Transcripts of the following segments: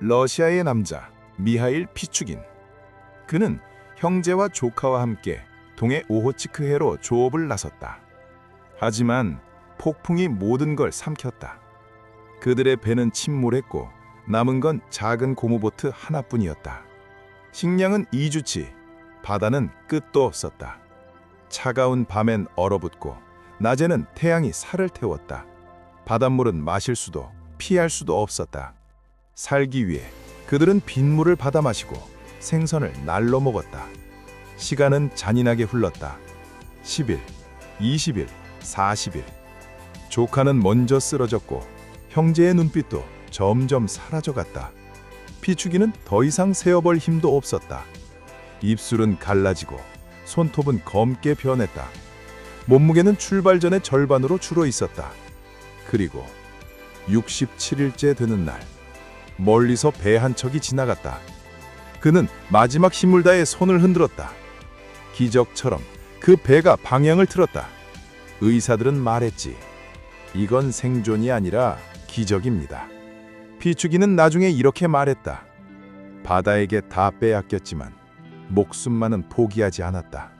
러시아의 남자 미하일 피추긴. 그는 형제와 조카와 함께 동해 오호츠크해로 조업을 나섰다. 하지만 폭풍이 모든 걸 삼켰다. 그들의 배는 침몰했고 남은 건 작은 고무보트 하나뿐이었다. 식량은 2주치, 바다는 끝도 없었다. 차가운 밤엔 얼어붙고 낮에는 태양이 살을 태웠다. 바닷물은 마실 수도 피할 수도 없었다. 살기 위해 그들은 빗물을 받아 마시고 생선을 날로 먹었다. 시간은 잔인하게 흘렀다. 10일, 20일, 40일. 조카는 먼저 쓰러졌고 형제의 눈빛도 점점 사라져갔다. 피추기는 더 이상 세어볼 힘도 없었다. 입술은 갈라지고 손톱은 검게 변했다. 몸무게는 출발 전의 절반으로 줄어 있었다. 그리고 67일째 되는 날 멀리서 배 한 척이 지나갔다. 그는 마지막 힘을 다해 손을 흔들었다. 기적처럼 그 배가 방향을 틀었다. 의사들은 말했지. 이건 생존이 아니라 기적입니다. 피추기는 나중에 이렇게 말했다. 바다에게 다 빼앗겼지만 목숨만은 포기하지 않았다.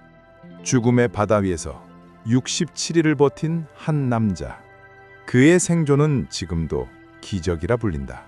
죽음의 바다 위에서 67일을 버틴 한 남자. 그의 생존은 지금도 기적이라 불린다.